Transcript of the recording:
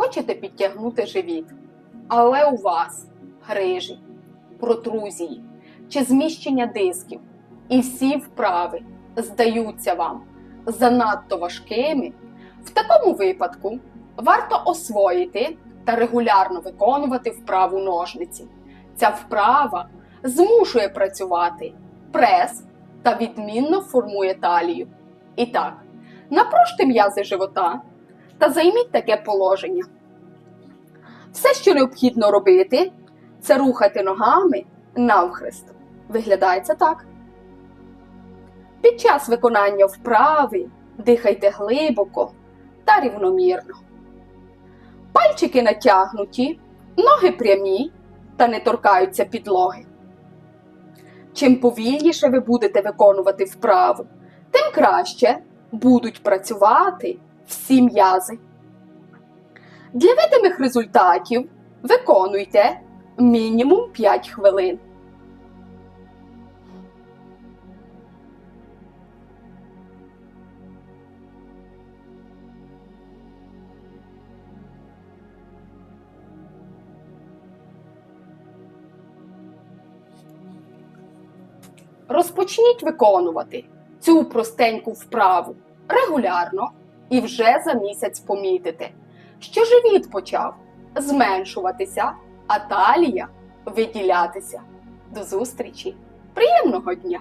хочете підтягнути живіт, але у вас грижі, протрузії чи зміщення дисків, і всі вправи здаються вам занадто важкими, в такому випадку варто освоїти та регулярно виконувати вправу ножниці. Ця вправа змушує працювати прес та відмінно формує талію. І так, напружте м'язи живота та займіть таке положення. Все, що необхідно робити, це рухати ногами навхрест. Виглядає це так. Під час виконання вправи дихайте глибоко та рівномірно. Пальчики натягнуті, ноги прямі та не торкаються підлоги. Чим повільніше ви будете виконувати вправу, тим краще будуть працювати всі м'язи. Для видимих результатів виконуйте мінімум 5 хвилин. Розпочніть виконувати цю простеньку вправу регулярно і вже за місяць помітите, що живіт почав зменшуватися, а талія виділятися. До зустрічі! Приємного дня!